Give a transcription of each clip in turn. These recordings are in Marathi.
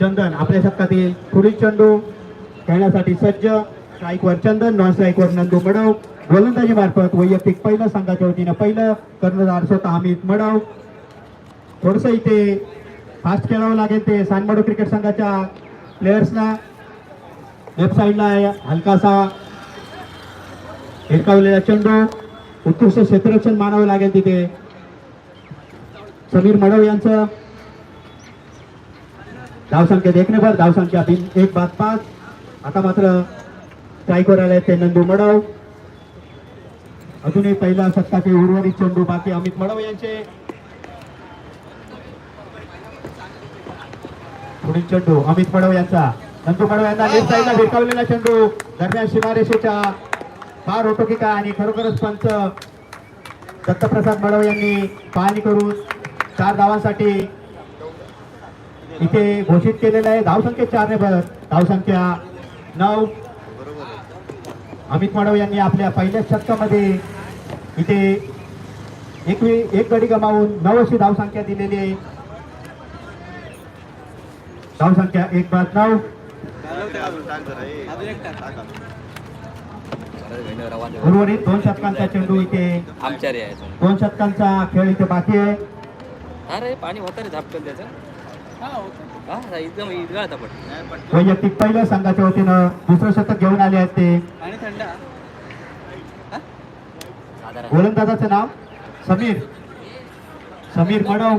चंदन आपल्या शतकातील पुढील चेंडू खेळण्यासाठी सज्ज स्ट्राईकवर चंदन नॉन स्ट्राईकवर नंदू मडव. गोलंदाजी मार्फत वैयक्तिक पहिलं संघाच्या वतीनं पहिलं कर्णधार स्वतः अमित मडव. थोडस इथे फास्ट खेळावं लागेल ते सानमडो क्रिकेट संघाच्या प्लेयर्सला लेफ्ट साईडला हलकासा हिरकावलेला चेंडू. उत्कृष्ट क्षेत्ररक्षण मानावं लागेल तिथे. समीर मडव यांचं. धावसंख्या एक धावसंख्या तीन एक बाद पाच. आता मात्र स्ट्राईकवर आले ते नंदू मडव. अजूनही पहिला सत्ताचे उर्वरित चेंडू बाकी अमित मडव यांचे. पुढील चेंडू अमित मडव यांचा. नंदू मडव यांना लेफ्ट साईडला भिरकावलेला चेंडू. दरम्यान सीमारेषेच्या फार होतो की काय आणि खरोखरच पंच दत्तप्रसाद मडव यांनी पाहणी करून चार धावांसाठी इथे घोषित केलेलं आहे. धावसंख्या चार ने भर धावसंख्या नऊ. अमित मडव यांनी आपल्या पहिल्या शतकामध्ये इथे एकवी एक गडी गमावून नऊ अशी धावसंख्या दिलेली आहे. धावसंख्या एक बाद नऊ. उर्वरित दोन शतकांचा चेंडू इथे. दोन शतकांचा खेळ इथे बाकी आहे. अरे पाणी होतं रे झापकन त्याचं. हा एकदम वैयक्तिक पहिल्या संघाच्या वतीनं दुसरं शतक घेऊन आले आहेत ते. आणि थंड. साधारण गोलंदाजाचं नाव? समीर. समीर मडव.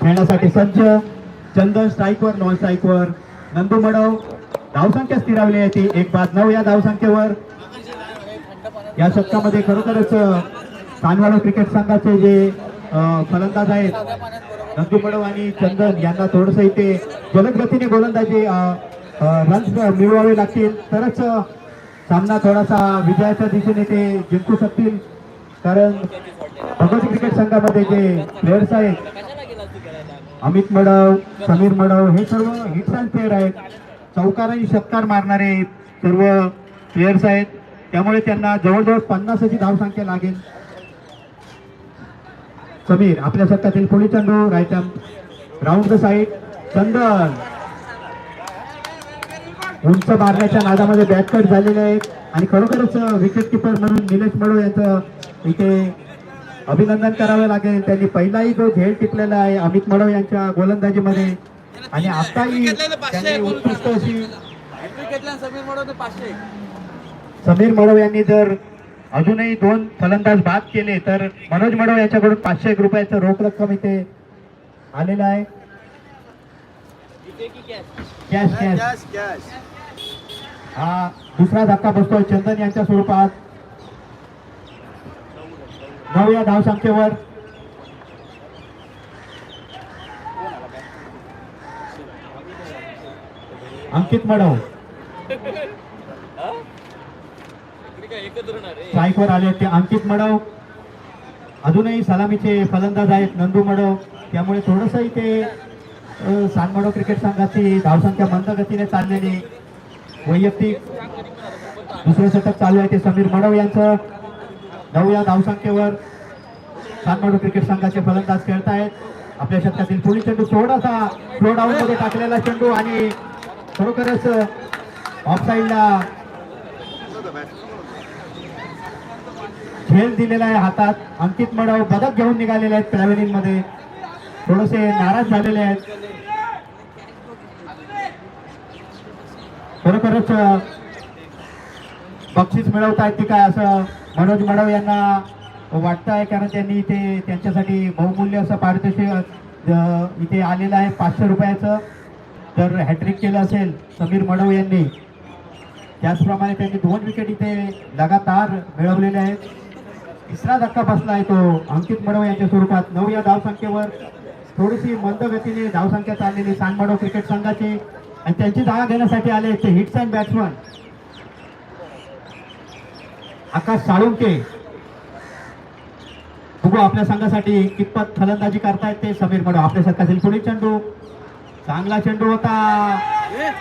खेळण्यासाठी सज्ज चंदन स्ट्राईकवर नॉन स्ट्राईकवर. नंदू मडव धावसंख्या स्थिरावली आहे ती. एक बाद नऊ या धावसंख्येवर. या शतकामध्ये खरोखरच कानवाडा क्रिकेट संघाचे जे फलंदाज आहेत नंदू पडव आणि चंदन यांना थोडस इथे जलद गतीने गोलंदाजी रन्स मिळवावे लागतील. तरच सामना थोडासा विजयाच्या दिशेने ते जिंकू शकतील. कारण भगवती क्रिकेट संघामध्ये जे प्लेयर्स आहेत अमित मडव समीर मडव हे सर्व हिट्स प्लेयर आहेत. चौकार आणि षटकार मारणारे सर्व प्लेयर्स आहेत. त्यामुळे त्यांना जवळजवळ पन्नासाची धावसंख्या लागेल. समीर आपल्या शतकातील पुढील चेंडू right round the side Chandan. उंच मारण्याच्या नादामध्ये बॅट कट झालेले आहेत. आणि खरोखरच विकेट किपर म्हणून निलेश मडव यांचं इथे अभिनंदन करावे लागेल. त्यांनी पहिलाही जो झेल टिपलेला आहे अमित मडव यांच्या गोलंदाजीमध्ये. आणि आताही त्यांनी उत्कृष्ट अशी समीर मडव यांनी जर अजूनही दोन फलंदाज बाद केले तर मनोज मडव यांच्याकडून पाचशे एक रुपयाचं रोख रक्कम इथे आलेलं आहे. कॅश कॅश हा दुसरा धक्का बसतोय चंदन यांच्या स्वरूपात. नऊ या धावसंख्येवर. अंकित मडव स्ट्राईकवर आले ते अंकित मडव. अजूनही सलामीचे फलंदाज आहेत नंदू मडव. त्यामुळे थोडस इथे सानमडव क्रिकेट संघाची धावसंख्या मंद गतीने चाललेली वैयक्तिक. दुसरं षटक चालू आहे ते समीर मडव यांचं. नऊ या धावसंख्येवर सानमडव क्रिकेट संघाचे फलंदाज खेळत आहेत आपल्या शतकातील पुढील चेंडू थोडासा स्लो डाऊन मध्ये टाकलेला चेंडू आणि खरोखरच ऑफ साईडला झेल दिलेला आहे हातात. अंकित मडव बदक घेऊन निघालेले आहेत ट्रॅव्हलिंगमध्ये थोडेसे नाराज झालेले आहेत. खरोखरच बक्षीस मिळवता आहेत की काय असं मनोज मडव यांना वाटतं आहे? कारण त्यांनी इथे त्यांच्यासाठी बहुमूल्य असं पारितोषिक इथे आलेलं आहे पाचशे रुपयाचं. तर हॅट्रिक केलं असेल समीर मडव यांनी. त्याचप्रमाणे त्यांनी दोन विकेट इथे लगातार मिळवलेले आहेत. तिसरा धक्का बसला आहे तो अंकित मडव यांच्या स्वरूपात. नऊ या धावसंख्येवर थोडीशी मंद गतीने धावसंख्या चाललेली सांगमडव क्रिकेट संघाची. आणि त्यांची जागा घेण्यासाठी आले ते hits and batsman. Akash Salunke. बघू आपल्या संघासाठी कितपत फलंदाजी करतायत ते. समीर मडव आपल्या शतकातील पुढील चेंडू. चांगला चेंडू होता.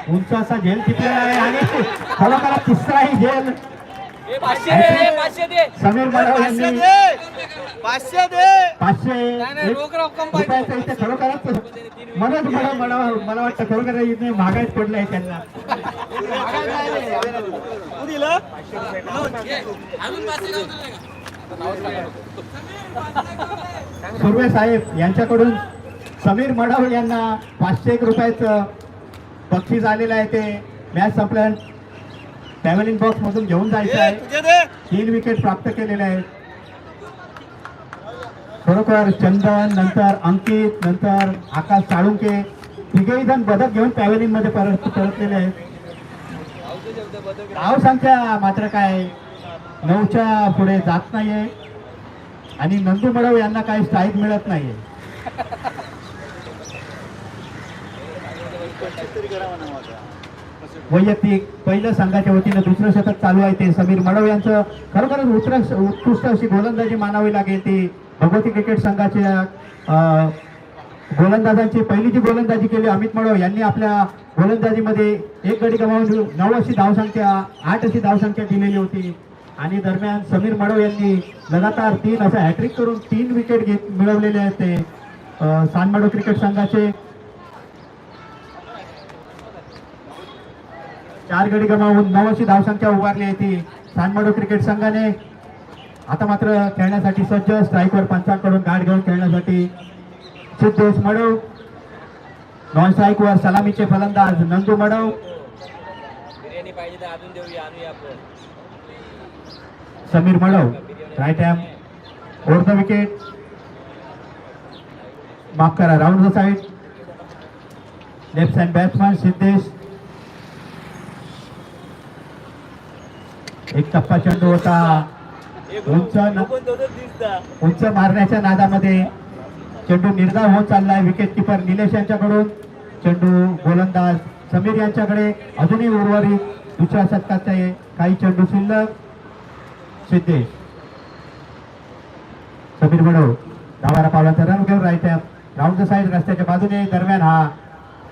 उंच असा झेल टिपलेला आहे आणि खरोखर तिसराही झेल. समीर यांनी पाचशे दे. रुपयाचं इथे मनोज मडव मला मला वाटतं खरोखर इथे महागाईत पडलं आहे त्यांना. सुर्वे साहेब यांच्याकडून समीर मडाव यांना पाचशे एक रुपयाचं बक्षीस आलेलं आहे ते. मॅच संपल्या ट्रॅव्हलिंग बॉक्स मधून घेऊन जायचं आहे. तीन विकेट प्राप्त केलेले आहेत. खरोखर चंदन नंतर अंकित नंतर आकाश साळुंके तिघेही जण बदक घेऊन पॅव्हलिंगमध्ये परत परतलेले आहेत. धाव संख्या मात्र काय? नऊच्या पुढे जात नाहीये. आणि नंदू मडव यांना काही स्ट्राईक मिळत नाहीये. वैयक्तिक पहिलं संघाच्या वतीनं दुसरं शतक चालू आहे ते समीर मडव यांचं. खरोखरच उत्कृष्ट उत्कृष्ट अशी गोलंदाजी मानावी लागेल ती भगवती क्रिकेट संघाच्या गोलंदाजांची पहिली जी गोलंदाजी केली अमित मडव यांनी आपल्या गोलंदाजीमध्ये एक गडी गमावून नऊ अशी धावसंख्या आठ अशी धावसंख्या दिलेली होती. आणि दरम्यान समीर मडव यांनी लगातार तीन असं हॅट्रिक करून तीन विकेट घेत मिळवलेले आहेत ते अं, सानमडव क्रिकेट संघाचे. चार गडी गमावून नऊ अशी धावसंख्या उभारली आहे ती सानमडो क्रिकेट संघाने. आता मात्र खेळण्यासाठी सज्ज स्ट्राईकवर पंचांकडून गाठ घेऊन खेळण्यासाठी सिद्धेश मडव. नॉन स्ट्राईकवर सलामीचे फलंदाज Nandu Madav. Sameer Madav right arm over the wicket माफ करा round the side left hand batsman Siddhesh एक टप्पा चेंडू होता उंच उंच मारण्याच्या नादामध्ये चेंडू निर्धाव होत चाललाय विकेट किपर निलेश यांच्याकडून. चेंडू गोलंदाज समीर यांच्याकडे. अजूनही उर्वरित दुसऱ्या शतकाचे काही चेंडू शिल्लक. सिद्धेश. समीर बडव दहा पावलांचा रन घेऊन राहायच्या राऊंड द साईड रस्त्याच्या बाजूने. दरम्यान हा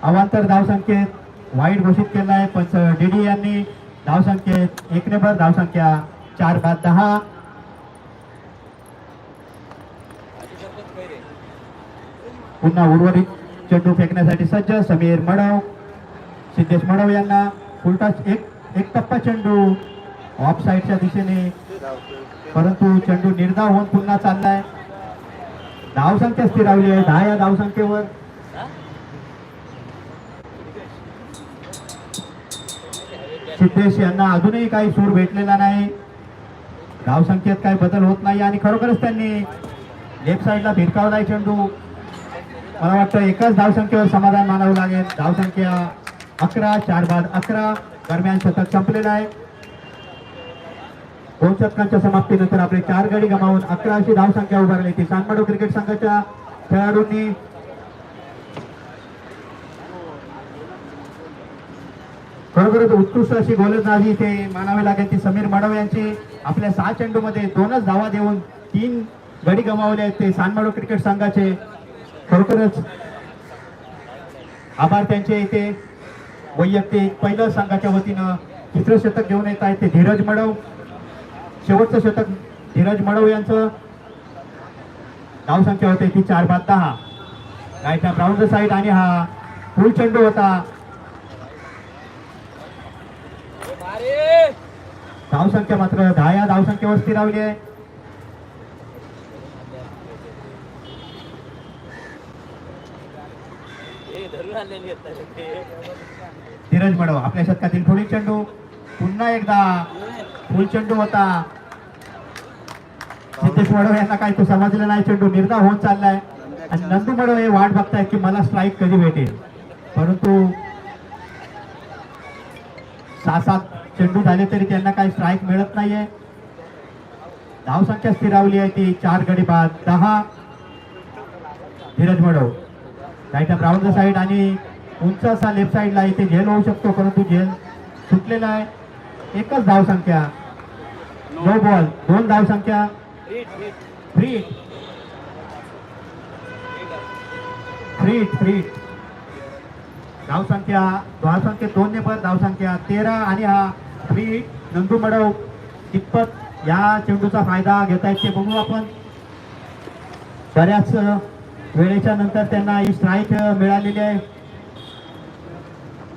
अवांतर धावसंख्येत वाईट घोषित केला आहे पंच डीडी यांनी धावसंख्येत एक नंबर धावसंख्या चार बाद दहा. पुन्हा उर्वरित चेंडू फेकण्यासाठी सज्ज समीर मडव सिद्धेश मडव यांना उलटा एक एक टप्पा चेंडू. ऑफ साईडच्या दिशेने. परंतु चेंडू निर्धाव होऊन पुन्हा चाललाय. धावसंख्या स्थिरावली आहे दहा या धावसंख्येवर. सिद्धेश यांना अजूनही काही सूर भेटलेला नाही. धावसंख्येत काही बदल होत नाही आणि खरोखरच त्यांनी लेफ्ट साईडला भिरकावलाय चेंडू. मला वाटतं एकाच धावसंख्येवर समाधान मानावं लागेल. धावसंख्या अकरा चार बाद अकरा. दरम्यान शतक संपलेलं आहे. दोन शतकांच्या समाप्तीनंतर आपले चार गडी गमावून अकरा अशी धावसंख्या उभारली. ती सांगमाडो क्रिकेट संघाच्या खेळाडूंनी खरोखरच उत्कृष्ट अशी गोलंदाजी इथे मानावी लागेल. ती समीर माडव यांची आपल्या सहा चेंडूमध्ये दोनच धावा देऊन तीन गडी गमावले आहेत ते सानमाडो क्रिकेट संघाचे. खरोखरच आभार त्यांचे इथे. वैयक्तिक पहिलं संघाच्या वतीनं तिसरं शतक घेऊन येत आहेत ते धीरज मडव. शेवटचं शतक धीरज मडव यांचं. धावसंख्या होते ती चार बाद दहा. राईट ब्राऊन साईड आणि हा फुल चेंडू होता. धावसंख्या मात्र दहा या धावसंख्येवर स्थिरावली आहे. धीरज मडव आपल्या शतकातील पुढील चेंडू. पुन्हा एकदा फुल चेंडू होता. सिद्धेश मडव यांना काही तो समजलं नाही चेंडू निर्धाव होत चाललाय. आणि नंदू मडव हे वाट बघतायत की मला स्ट्राईक कधी भेटेल. परंतु सहा सात चेंडू झाले तरी त्यांना काही स्ट्राईक मिळत नाहीये. धावसंख्या स्थिरावली आहे ती चार गडी बाद दहा. धीरज मडव राईट ब्राऊन साईड आणि उंच असा लेफ्ट साईडला इथे झेल होऊ शकतो परंतु झेल सुटलेला आहे. एकच धावसंख्या नो बॉल दोन धावसंख्या hit, hit. Free free free धावसंख्या धावसंख्या दोन ने पर धावसंख्या तेरा आणि हा फ्री नंदू मडव कितपत या चेंडूचा फायदा घेता येते ते बघू आपण. बऱ्याच वेळेच्या नंतर त्यांना ही स्ट्राईक मिळालेली आहे.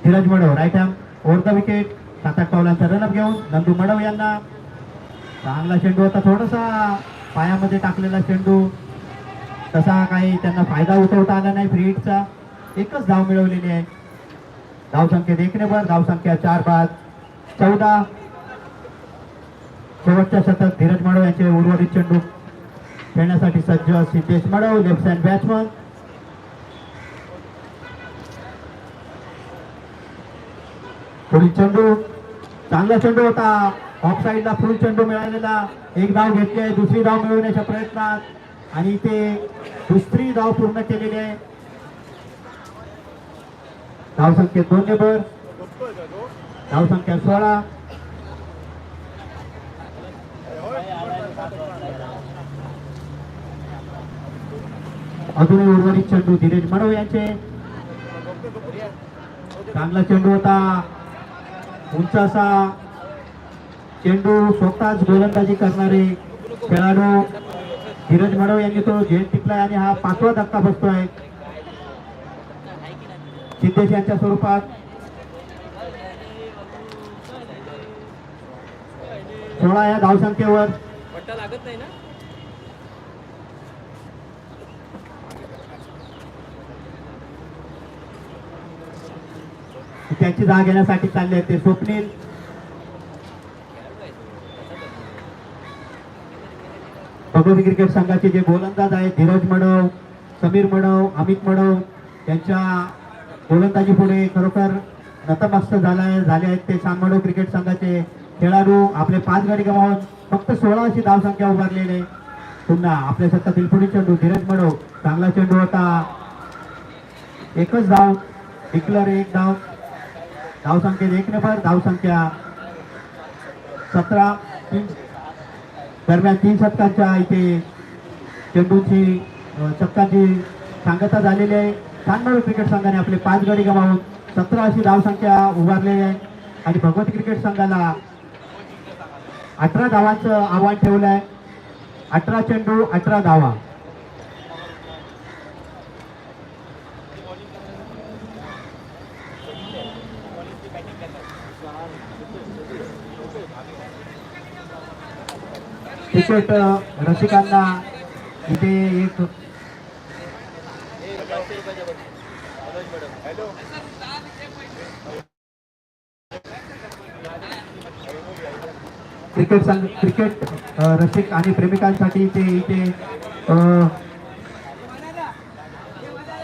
Dheeraj Madav right arm over the wicket सात आठ पावलांचा रनअप घेऊन नंदू मडव यांना चांगला चेंडू होता थोडासा पायामध्ये टाकलेला चेंडू. तसा काही त्यांना फायदा उठवता आला नाही फ्री हिटचा एकच धाव मिळवलेली आहे. धाव संख्येत एक नंबर धाव संख्या चार बाद. चौदा. शेवटच्या शतक धीरज माडव यांचे उर्वरित चेंडू खेळण्यासाठी सज्ज Siddhesh Madav left hand batsman पुढील चेंडू चांगला चेंडू होता. ऑफ साईडला फुल चेंडू मिळालेला. एक धाव घेतली आहे दुसरी धाव मिळवण्याच्या प्रयत्नात. आणि ते दुसरी धाव पूर्ण केलेली आहे. धाव संख्येत दोन नेबर. धाव संख्या सोळा अजून उर्वरित चेंडू धीरज मडव यांचे. चांगला चेंडू होता. उंच असा चेंडू स्वतःच गोलंदाजी करणारे खेळाडू धीरज मडव यांनी तो झेल टिकलाय आणि हा पाचवा धक्का बसतोय. सिद्धेश यांच्या स्वरूपात. सोळा या धावसंख्येवर. लागत नाही ना? त्यांची जागा घेण्यासाठी चालले आहेत ते स्वप्नील. भगवती क्रिकेट संघाचे जे गोलंदाज आहेत धीरज मडव समीर मडव अमित मडव त्यांच्या गोलंदाजी पुढे खरोखर नतमस्त झालाय झाले आहेत ते सांगमडव क्रिकेट संघाचे खेळाडू आपले पाच गाडी गमावून फक्त सोळा अशी धावसंख्या उभारलेले. पुन्हा आपल्या सत्तातील पुढील चेंडू धीरज मडव चांगला चेंडू होता. एकच धाव डिक्लर एक धाव. धावसंख्येत एक नंबर धावसंख्या सतरा. तीन दरम्यान तीन शतकांच्या इथे चेंडूची शतकांची सांगता झालेली आहे. चांदमाळ क्रिकेट संघाने आपले पाच गडी गमावून सतरा अशी धावसंख्या उभारलेली आहे. आणि भगवती क्रिकेट संघाला अठरा धावांचं आव्हान ठेवलं आहे अठरा चेंडू अठरा धावा क्रिकेट रसिकांना इथे एक क्रिकेट संघ क्रिकेट रसिक आणि प्रेमिकांसाठी ते इथे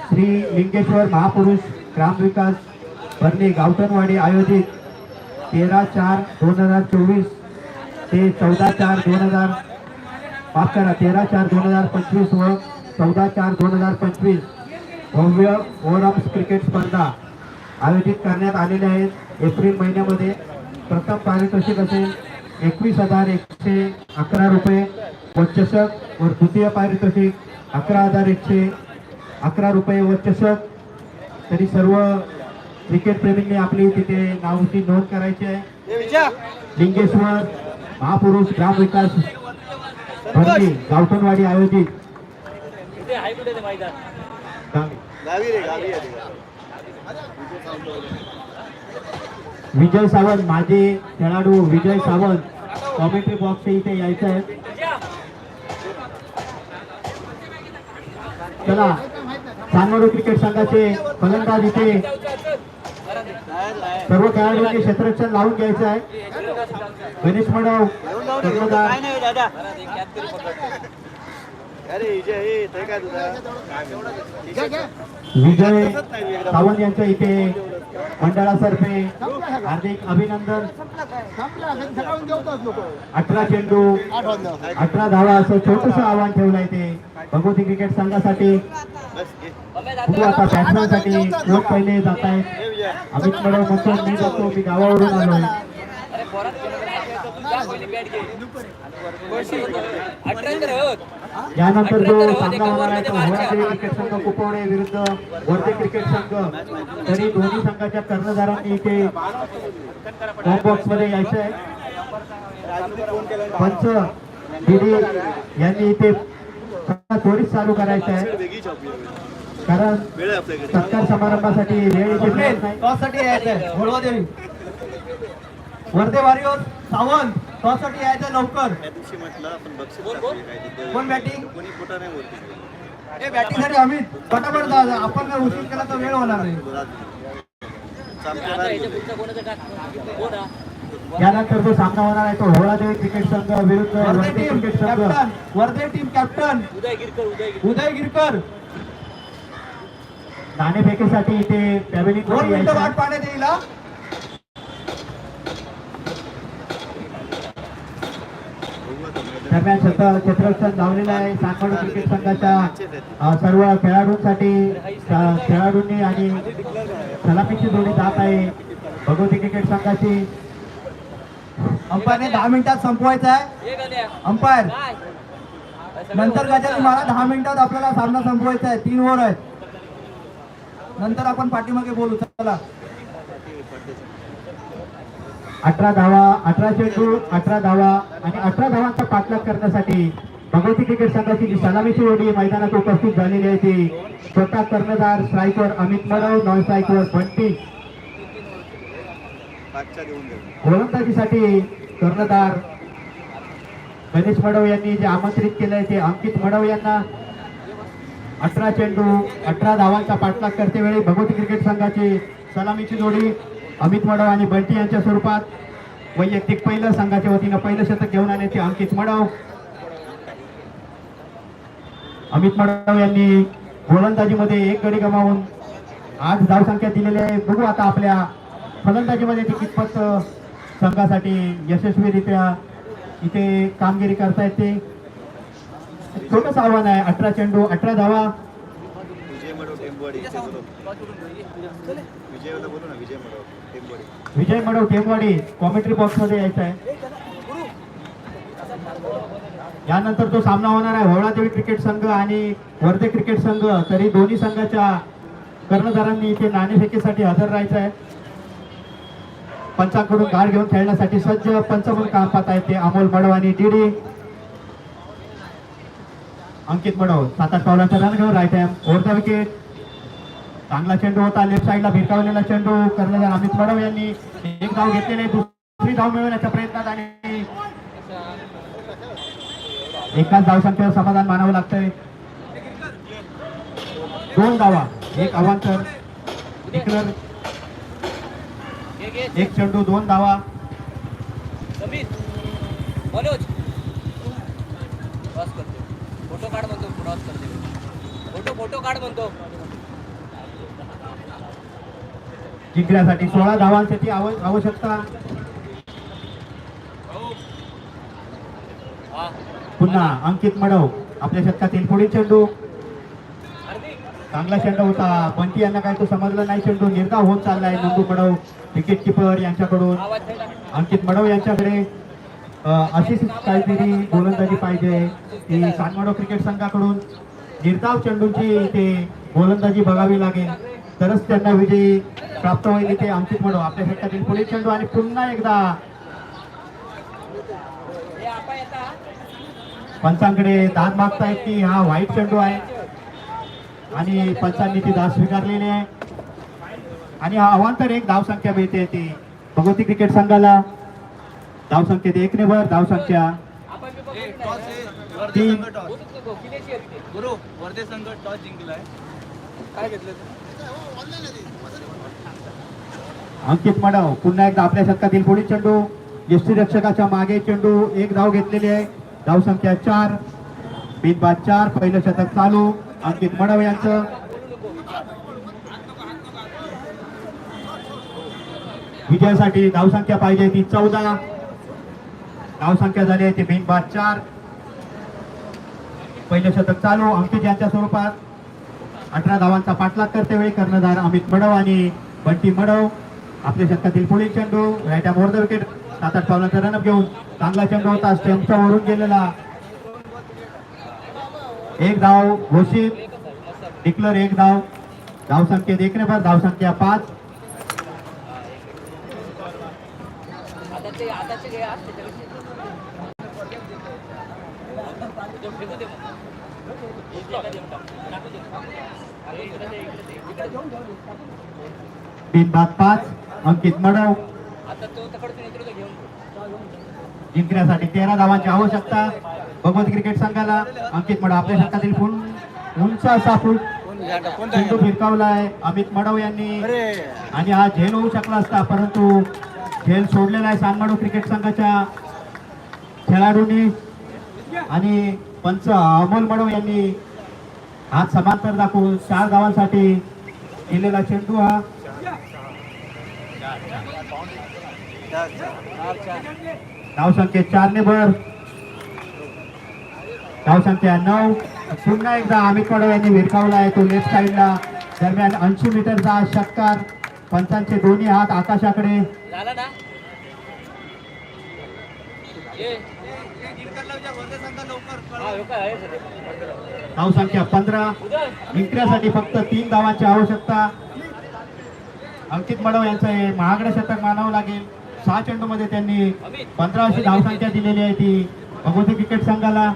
श्री लिंगेश्वर महापुरुष ग्रामविकास भरणे गावठणवाडी आयोजित तेरा चार दोन हजार चोवीस ते चौदा चार दोन हजार माफ करा तेरा चार दोन हजार पंचवीस व चौदा चार दोन हजार पंचवीस भव्य ओव्हरऑल्स क्रिकेट स्पर्धा आयोजित करण्यात आलेल्या आहेत. एप्रिल महिन्यामध्ये प्रथम पारितोषिक असेल. एकवीस हजार एकशे अकरा रुपये व चषक व द्वितीय पारितोषिक अकरा हजार एकशे अकरा रुपये व चषक तरी सर्व क्रिकेट प्रेमींनी आपली तिथे नावाची नोंद करायची आहे. लिंगेश्वर महापुरुष ग्राम विकास भरणी गावठणवाडी आयोजित. विजय सावंत माझे खेळाडू विजय सावंत. कॉमेंट्री बॉक्स इथे यायचं आहे चला चांदवड क्रिकेट संघाचे फलंदाज इथे. सर्व खेळाडूंनी क्षेत्ररक्षण लावून घ्यायचं आहे गणेश. कर्णधार अरे विजय हे सावंत यांच्या इथे मंडळातर्फे हार्दिक अभिनंदन अठरा चेंडू अठरा धावा असं छोटस आव्हान ठेवलंय ते भगवती क्रिकेट संघासाठी आता बॅट्समॅनसाठी कोण पहिले जात आहेत हे अमित मडव म्हणतो मी जातो मी गावावरून आलोय अरे पोरात तू जा पहिली बॅट घे अठरा यानंतर जो सामना होणार आहे तो होळादेवी क्रिकेट संघ कुपवणे विरुद्ध वर्धे क्रिकेट संघ. तरी दोन्ही संघाच्या कर्णधारांनी इथे बॉक्समध्ये यायचं आहे. पंच दिदी यांनी इथे त्वरित चालू करायचं आहे. कारण सत्कार समारंभासाठी वेळ घोडवा देवी. वर्धे वारिओर सावंत. टॉससाठी यायचं लवकर. त्या दिवशी म्हटलं आपण बक्षीस टाकूया. काहीतरी. कोण बॅटिंग कोणी खोटा नाही. हे बॅटिंगसाठी अमित जा जा. आपण जर उशीर केला तर वेळ होणार नाही. चालतं आता नाही याच्या बोलले. पुढचा कोणाचा टाक हो? ना यानंतर जो सामना होणार आहे तो होळादेवी क्रिकेट संघ विरुद्ध वर्धे टीम क्रिकेट संघ. कॅप्टन वर्धे टीम कॅप्टन उदय गिरकर उदय गिरकर. उदय गिरकर. नाणेफेकीसाठी इथे दोन मिनिटं वाट पाण्यात येईल हा. बघू आता मैदान. दरम्यान शतक क्षेत्ररक्षण धावलेलं आहे. सांगोड क्रिकेट संघाच्या सर्व खेळाडूंसाठी खेळाडूंनी आणि सलामीची जोडी जात आहे. भगवती क्रिकेट संघाची. अंपायरने दहा मिनिटात संपवायचं आहे. अंपायर नंतर गजाली मला दहा मिनिटात आपल्याला सामना संपवायचा आहे. तीन ओव्हर आहेत. नंतर आपण पाठीमागे बोलू. चला. अठरा धावा अठरा चेंडू अठरा धावा आणि अठरा धावांचा पाठलाग करण्यासाठी भगवती क्रिकेट संघाची जी सलामीची जोडी मैदानात उपस्थित झालेली आहे ती. स्वतः कर्णधार striker Amit Madav non striker Bunty गोलंदाजीसाठी कर्णधार गणेश मडव यांनी जे आमंत्रित केलंय ते अंकित मडव यांना अठरा चेंडू अठरा धावांचा पाठलाग करते वेळी भगवती क्रिकेट संघाची सलामीची जोडी अमित मडव आणि बंटी यांच्या स्वरूपात वैयक्तिक पहिलं संघाच्या वतीनं पहिलं शतक घेऊन आले ते अंकित मडव अमित मडव यांनी गोलंदाजीमध्ये एक गडी गमावून आज धावसंख्या दिलेली आहे. बघू आता आपल्या फलंदाजीमध्ये ते कितपत संघासाठी यशस्वीरित्या इथे कामगिरी करता येते छोटंच आव्हान आहे अठरा चेंडू अठरा धावा. विजय मडव टेंबवाडी इथे बोलव. विजयला बोलू ना विजय मडव टेमवाडी कॉमेंट्री बॉक्समध्ये यायचा आहे. यानंतर तो सामना होणार आहे. होळादेवी क्रिकेट संघ आणि वर्धे क्रिकेट संघ. तरी दोन्ही संघाच्या कर्णधारांनी इथे नाणेफेकीसाठी हजर राहायचं आहे. पंचांकडून गाड घेऊन खेळण्यासाठी सज्ज पंच म्हणून काम पाहत आहेत ते अमोल मडव आणि डीडी अंकित मडव सात आठ पावलांचा रन घेऊन राईट आहे ओव्हरचा विकेट चांगला चेंडू होता लेफ्ट साईडला भिरकावलेला चेंडू कर्णधार अमित मडव यांनी एक धाव घेतलेले दुसरी धाव मिळवण्याच्या प्रयत्नात आणि एकाच धावसंख्येवर समाधान मानावं लागतंय. दोन धावा एक अवांतर एक चेंडू दोन धावा. फोटो काढ म्हणतो फोटो फोटो काढ म्हणतो. जिंकण्यासाठी सोळा धावांसाठी आवश्यकता. पुन्हा अंकित मडव आपल्या शतकातील पुढील चेंडू. चांगला चेंडू होता पंटी यांना काय तो समजला नाही चेंडू. निर्धाव होत चाललाय नंदू मडव विकेट किपर यांच्याकडून. अंकित मडव यांच्याकडे अशीच काहीतरी गोलंदाजी पाहिजे ती सानमडव क्रिकेट संघाकडून. निर्धाव चेंडूची ते गोलंदाजी बघावी लागेल. तरच त्यांना विजयी प्राप्त होईल इथे अंकित मडव आपल्या षटकातील पुढील चेंडू आणि पुन्हा एकदा पंचांकडे दाद मागतायत की हा व्हाईट चेंडू आहे. आणि पंचांनी ती दाद स्वीकारलेली आहे. आणि हा अवांतर एक धावसंख्या मिळते ती. भगवती क्रिकेट संघाला धावसंख्येत एक नेवर धावसंख्या तीन. ते वर्धे संघ टॉस जिंकलाय. काय घेतलं अंकित मडव पुन्हा एकदा आपल्या शतकातील पुढील चेंडू. यष्टी रक्षकाच्या मागे चेंडू एक धाव घेतलेली आहे. धाव संख्या चार बिनबाद चार पहिलं शतक चालू. अंकित मडव यांचं. विजयासाठी धावसंख्या पाहिजे ती चौदा. धावसंख्या झाली आहे ती बिनबाद चार. पहिलं शतक चालू अंकित यांच्या स्वरूपात. अठरा धावांचा पाठलाग करते वेळी कर्णधार अमित मडव आणि बंटी मडव. आपल्या शतकातील पुढील चेंडू राईट मोर द विकेट सात आठ पावलांचा रनअप घेऊन चांगला चेंडू होता स्टेमच्या वरून गेलेला. एक धाव घोषित. डिक्लर एक धाव. धावसंख्येत एक नंबर धावसंख्या पाच. आता ते तीन बाद पाच अंकित मडव. जिंकण्यासाठी तेरा धावांची आवश्यकता. भगवत क्रिकेट संघाला अंकित मडव आपल्या शतकातील फुल उंच असा फूट चेंडू फिरकावलाय अमित मडव यांनी. आणि हा झेल होऊ शकला असता परंतु झेल सोडलेला आहे सानमाडो क्रिकेट संघाच्या खेळाडूंनी. आणि पंच अमोल मडव यांनी हात समांतर दाखवून चार धावांसाठी दिलेला चेंडू हा. धावसंख्येत चार ने भर. धावसंख्या नऊ. पुन्हा एकदा अमित पडव यांनी विरकावला आहे तो लेफ्ट साईडला दरम्यान ऐंशी मीटरचा षटकार. पंचांचे दोन्ही हात आकाशाकडे. धावसंख्या पंधरा. जिंकण्यासाठी फक्त तीन धावांची आवश्यकता. अंकित मडव यांचं हे महागडे शतक मानावं लागेल. सहा चेंडू मध्ये त्यांनी पंधराशे धावसंख्या दिलेली आहे ती. भगवती क्रिकेट संघाला.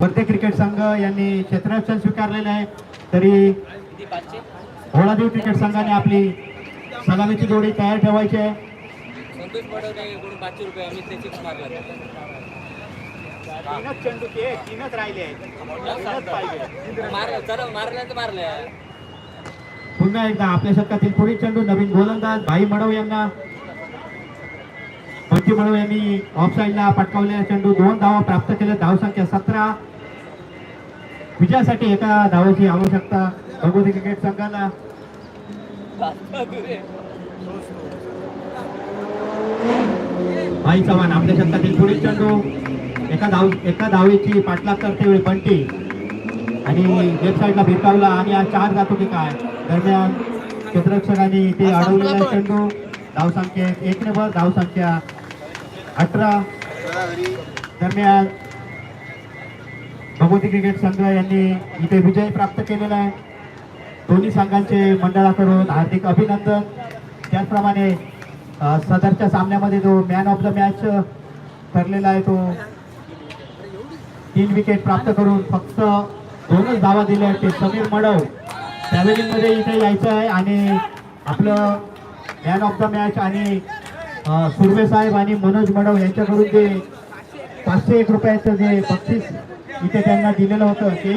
वर्धे क्रिकेट संघ यांनी क्षेत्ररक्षण स्वीकारलेले आहे. तरी होळादेव क्रिकेट संघाने आपली सलामीची जोडी तयार ठेवायची आहे. तीनच चेंडू ते तीनच राहिले मारलं मारल्याचं मारलं. पुन्हा एकदा आपल्या शतकातील पुढील चेंडू नवीन गोलंदाज भाई मडव यांना. पंची मडव यांनी ऑफ साईडला पटकावलेला चेंडू. दोन धावा प्राप्त केल्या. धावसंख्या सतरा. विजयासाठी एका धावाची आवश्यकता भगवती क्रिकेट संघाला. भाई चव्हाण आपल्या शतकातील पुढील चेंडू. एका धाव एका धावेची पाठलाग करते वेळी बंटी आणि लेफ्ट साईडला भिरकावला आणि हा चार जातो की काय? दरम्यान क्षेत्ररक्षकांनी ते अडवलेला चेंडू. धावसंख्येत एक नंबर धावसंख्या अठरा. दरम्यान भगवती क्रिकेट संघ यांनी इथे विजय प्राप्त केलेला आहे. दोन्ही संघांचे मंडळाकडून हार्दिक अभिनंदन. त्याचप्रमाणे सदरच्या सामन्यामध्ये जो मॅन ऑफ द मॅच ठरलेला आहे तो तीन विकेट प्राप्त करून फक्त दोनच धावा दिल्या आहेत. ते समीर मडव ट्रॅव्हलिंगमध्ये इथे यायचं आहे आणि आपलं मॅन ऑफ द मॅच आणि सुर्वे साहेब आणि मनोज मडव यांच्याकडून जे पाचशे एक रुपयाचं जे बक्षीस इथे त्यांना दिलेलं होतं ते